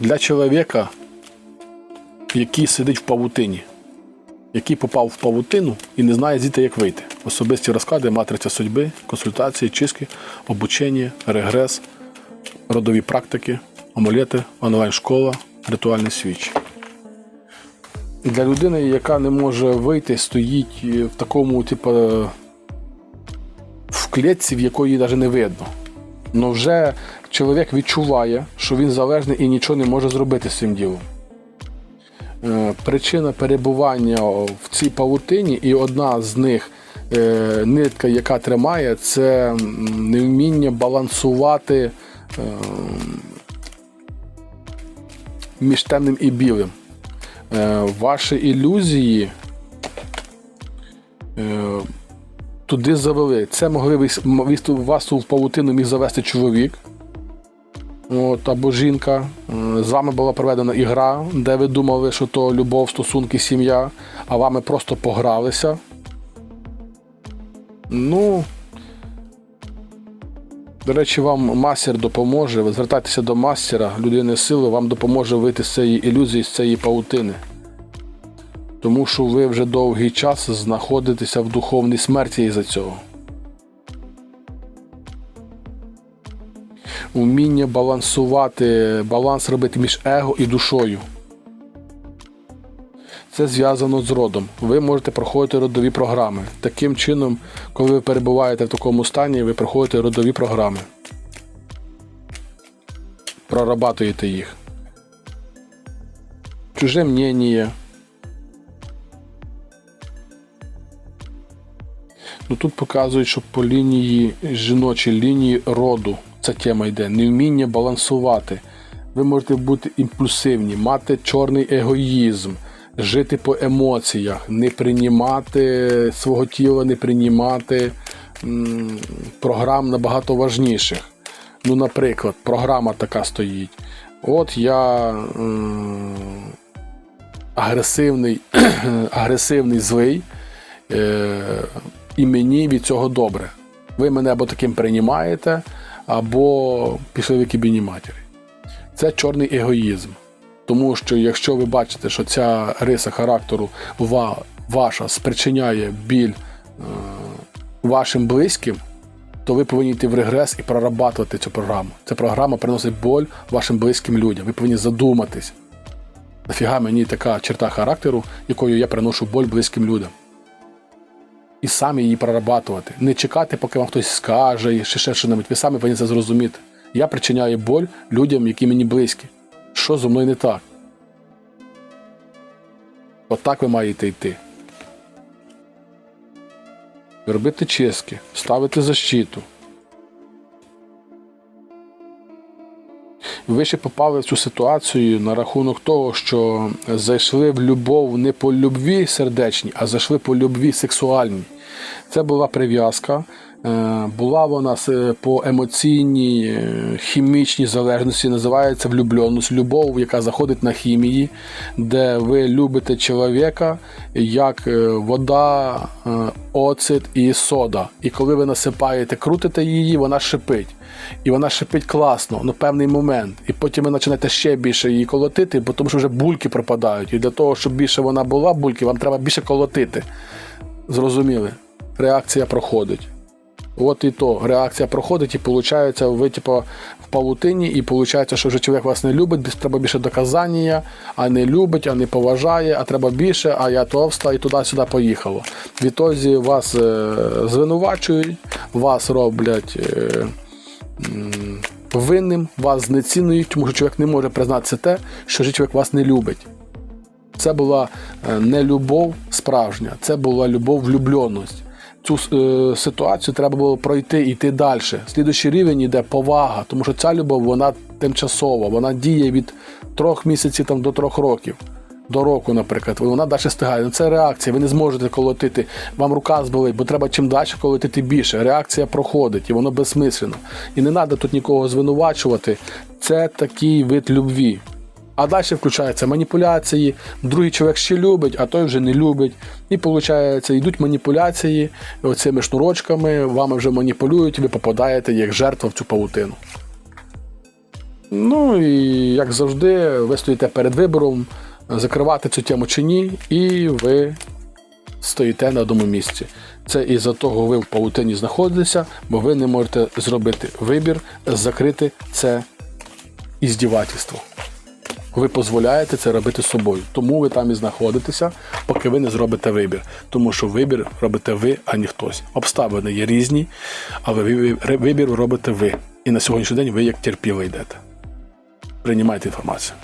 Для чоловіка, який сидить в павутині, який попав в павутину і не знає звідти, як вийти. Особисті розклади, матриця судьби, консультації, чистки, обучення, регрес, родові практики, амулети, онлайн-школа, ритуальні свічі. Для людини, яка не може вийти, стоїть в такому, типу, в клітці, в якої навіть не видно. Ну вже чоловік відчуває, що він залежний і нічого не може зробити з цим ділом. Е, Причина перебування в цій павутині, і одна з них е, нитка, яка тримає, це невміння балансувати е, між темним і білим. Ваші ілюзії туди завели. Це могли вас у павутину міг завести чоловік. От, або жінка. З вами була проведена ігра, де ви думали, що то любов, стосунки, сім'я, а вами просто погралися. Ну. До речі, вам мастер допоможе. Ви звертайтеся до мастера, людини сили, вам допоможе вийти з цієї ілюзії, з цієї паутини. Тому що ви вже довгий час знаходитеся в духовній смерті із-за цього. Уміння балансувати, баланс робити між его і душою. Це зв'язано з родом. Ви можете проходити родові програми. Таким чином, коли ви перебуваєте в такому стані, ви проходите родові програми. Прорабатуєте їх. Чуже мнення. Ну тут показують, що по лінії жіночій лінії роду ця тема йде. Невміння балансувати. Ви можете бути імпульсивні, мати чорний егоїзм, жити по емоціях, не приймати свого тіла, не приймати м, програм набагато важніших. Ну, наприклад, програма така стоїть. От я м, агресивний, агресивний злий, е, і мені від цього добре. Ви мене або таким приймаєте, або пішли ви кібіні матері. Це чорний егоїзм. Тому що якщо ви бачите, що ця риса характеру ваша спричиняє біль е, вашим близьким, то ви повинні йти в регрес і прорабатувати цю програму. Ця програма приносить боль вашим близьким людям. Ви повинні задуматись. Нафіга мені така черта характеру, якою я приношу боль близьким людям. І самі її прорабатувати. Не чекати, поки вам хтось скаже, чи ще що-небудь. Ви самі повинні це зрозуміти. Я причиняю боль людям, які мені близькі. Що зо мною не так? Отак ви маєте йти. Робити чистки, ставити защиту. Ви ще попали в цю ситуацію на рахунок того, що зайшли в любов не по любві сердечній, а зайшли по любві сексуальній. Це була прив'язка. Е, Була вона по емоційній е, хімічній залежності, називається влюбленість, любов, яка заходить на хімії, де ви любите чоловіка як е, вода, оцет і сода. І коли ви насипаєте, крутите її, вона шипить. І вона шипить класно, на певний момент. І потім ви починаєте ще більше її колотити, бо тому що вже бульки пропадають. І для того, щоб більше вона була бульки, вам треба більше колотити. Зрозуміли? Реакція проходить. От і то, реакція проходить, і виходить, ви типу, в павутині, і виходить, що вже чоловік вас не любить, треба більше доказання, а не любить, а не поважає, а треба більше, а я товста, і туди-сюди поїхало. Відтоді вас е, звинувачують, вас роблять. Е, Винним вас знецінують, тому що чоловік не може признатися те, що чоловік вас не любить. Це була е, не любов справжня, це була любов влюбленість. Цю е, ситуацію треба було пройти і йти далі. Слідуючий рівень йде повага, тому що ця любов вона тимчасова, вона діє від трьох місяців там, до трьох років. До року, наприклад, вона далі стигає. Ну, Це реакція, ви не зможете колотити. Вам рука зболить, бо треба чим далі колотити більше. Реакція проходить, і воно безсмислено. І не треба тут нікого звинувачувати. Це такий вид любві. А далі включаються маніпуляції, другий чоловік ще любить, а той вже не любить. І виходить, йдуть маніпуляції оцими шнурочками, вами вже маніпулюють, ви попадаєте як жертва в цю павутину. Ну і як завжди, ви стоїте перед вибором, закривати цю тему чи ні, і ви стоїте на одному місці. Це із-за того ви в паутині знаходитеся, бо ви не можете зробити вибір, закрити це іздівательство. Ви дозволяєте це робити собою. Тому ви там і знаходитеся, поки ви не зробите вибір. Тому що вибір робите ви, а не хтось. Обставини є різні, але ви- ви- вибір робите ви. І на сьогоднішній день ви як терпіли йдете. Приймайте інформацію.